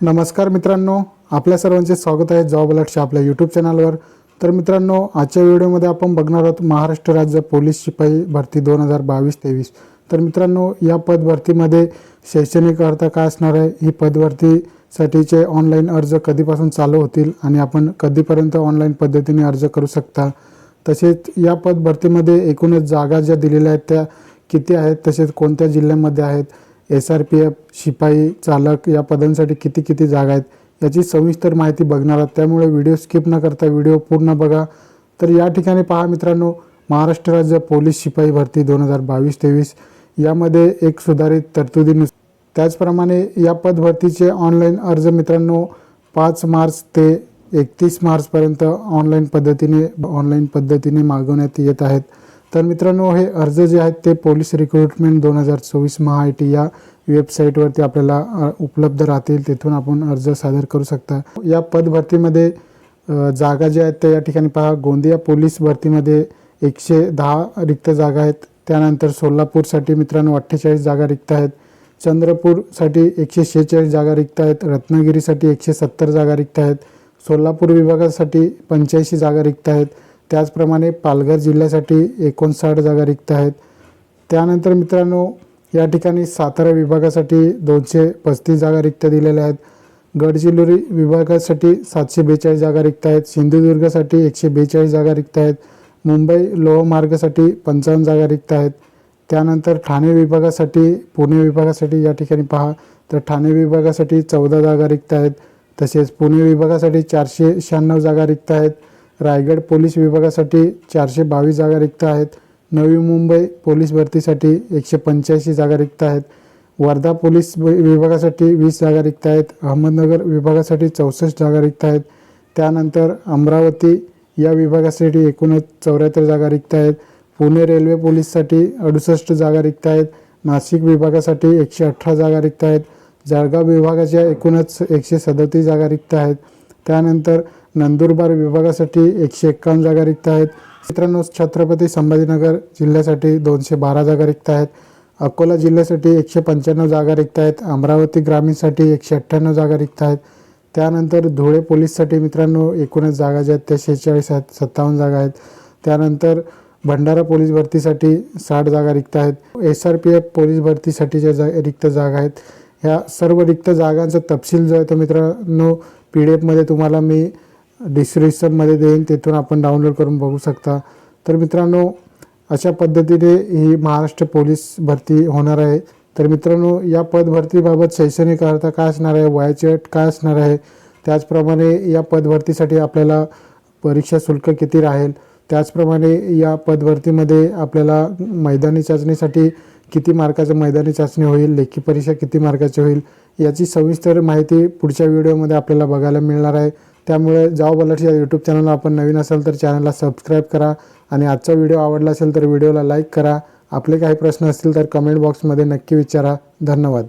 नमस्कार मित्रांनो आपल्या सर्वांचे स्वागत आहे जॉब अलर्टच्या आपल्या यूट्यूब चॅनलवर. तर मित्रांनो आजच्या व्हिडिओमध्ये आपण बघणार आहोत महाराष्ट्र राज्य पोलीस शिपाई भरती दोन हजार बावीस तेवीस. तर मित्रांनो या पद भरतीमध्ये शैक्षणिक अर्थ काय असणार आहे? ही पदभरतीसाठीचे ऑनलाईन अर्ज कधीपासून चालू होतील आणि आपण कधीपर्यंत ऑनलाईन पद्धतीने अर्ज करू शकता? तसेच या पद भरतीमध्ये एकूणच जागा ज्या दिलेल्या आहेत त्या किती आहेत? तसेच कोणत्या जिल्ह्यामध्ये आहेत? एस आर पी एफ शिपाई चालक या पदांसाठी किती किती जागा आहेत याची सविस्तर माहिती बघणार आहात. त्यामुळे व्हिडिओ स्किप न करता व्हिडिओ पूर्ण बघा. तर या ठिकाणी पहा मित्रांनो महाराष्ट्र राज्य पोलीस शिपाई भरती दोन हजार बावीस तेवीस यामध्ये एक सुधारित तरतुदीनुस त्याचप्रमाणे या पद भरतीचे ऑनलाईन अर्ज मित्रांनो पाच मार्च ते एकतीस मार्चपर्यंत ऑनलाईन पद्धतीने ऑनलाईन पद्धतीने मागवण्यात येत आहेत. तर मित्रांनो हे अर्ज जे आहेत ते पोलीस रिक्रुटमेंट दोन हजार चोवीस महा आय टी या वेबसाईटवरती आपल्याला उपलब्ध राहतील. तिथून आपण अर्ज सादर करू शकता. या पदभरतीमध्ये जागा ज्या आहेत त्या या ठिकाणी पहा. गोंदिया पोलीस भरतीमध्ये एकशे दहा रिक्त जागा आहेत. त्यानंतर सोलापूरसाठी मित्रांनो अठ्ठेचाळीस जागा रिक्त आहेत. चंद्रपूरसाठी एकशे शेहेचाळीस जागा रिक्त आहेत. रत्नागिरीसाठी एकशे सत्तर जागा रिक्त आहेत. सोलापूर विभागासाठी पंच्याऐंशी जागा रिक्त आहेत. त्याचप्रमाणे पालघर जिल्ह्यासाठी एकोणसाठ जागा रिक्त आहेत. त्यानंतर मित्रांनो या ठिकाणी सातारा विभागासाठी दोनशे पस्तीस जागा रिक्त दिलेल्या आहेत. गडचिरोली विभागासाठी सातशे बेचाळीस जागा रिक्त आहेत. सिंधुदुर्गसाठी एकशे बेचाळीस जागा रिक्त आहेत. मुंबई लोहमार्गसाठी पंचावन्न जागा रिक्त आहेत. त्यानंतर ठाणे विभागासाठी पुणे विभागासाठी या ठिकाणी पहा तर ठाणे विभागासाठी चौदा जागा रिक्त आहेत. तसेच पुणे विभागासाठी चारशे शहाण्णव जागा रिक्त आहेत. रायगड पोलीस विभागासाठी चारशे बावीस जागा रिक्त आहेत. नवी मुंबई पोलीस भरतीसाठी एकशे पंच्याऐंशी जागा रिक्त आहेत. वर्धा पोलीस विभागासाठी वीस जागा रिक्त आहेत. अहमदनगर विभागासाठी चौसष्ट जागा रिक्त आहेत. त्यानंतर अमरावती या विभागासाठी एकूणच चौऱ्याहत्तर जागा रिक्त आहेत. पुणे रेल्वे पोलीससाठी अडुसष्ट जागा रिक्त आहेत. नाशिक विभागासाठी एकशे अठरा जागा रिक्त आहेत. जळगाव विभागाच्या एकूणच एकशे सदतीस जागा रिक्त आहेत. त्यानंतर नंदुरबार विभागासाठी एकशे एक्कावन्न जागा रिक्त आहेत. मित्रांनो छत्रपती संभाजीनगर जिल्ह्यासाठी दोनशे बारा जागा रिक्त आहेत. अकोला जिल्ह्यासाठी एकशे पंच्याण्णव जागा रिक्त आहेत. अमरावती ग्रामीणसाठी एकशे अठ्ठ्याण्णव जागा रिक्त आहेत. त्यानंतर धुळे पोलीससाठी मित्रांनो एकूणच जागा ज्या आहेत त्या शेहेचाळीस आहेत सत्तावन्न जागा आहेत. त्यानंतर भंडारा पोलीस भरतीसाठी साठ जागा रिक्त आहेत. S R P F police भरतीसाठी ज्या जा रिक्त जागा आहेत ह्या सर्व रिक्त जागांचा तपशील जो आहे तो मित्रांनो पी डी एफमध्ये तुम्हाला मी डिस्क्रिप्शनमध्ये देईन. तिथून आपण डाउनलोड करून बघू शकता. तर मित्रांनो अशा पद्धतीने ही महाराष्ट्र पोलीस भरती होणार आहे. तर मित्रांनो या पदभरतीबाबत शैक्षणिक अर्थ काय असणार आहे? वयाची अट काय असणार आहे? त्याचप्रमाणे या पदभरतीसाठी आपल्याला परीक्षा शुल्क किती राहील? त्याचप्रमाणे या पदभरतीमध्ये आपल्याला मैदानी चाचणीसाठी किती मार्काचं मैदानी चाचणी होईल लेखी परीक्षा किती मार्काची होईल याची सविस्तर माहिती पुढच्या व्हिडिओमध्ये आपल्याला बघायला मिळणार आहे. त्यामुळे जाओ अलर्ट या यूट्यूब चॅनलला आपण नवीन असाल तर चॅनलला सबस्क्राईब करा आणि आजचा व्हिडिओ आवडला असेल तर व्हिडिओला लाईक करा. आपले काही प्रश्न असतील तर कमेंट बॉक्समध्ये नक्की विचारा. धन्यवाद.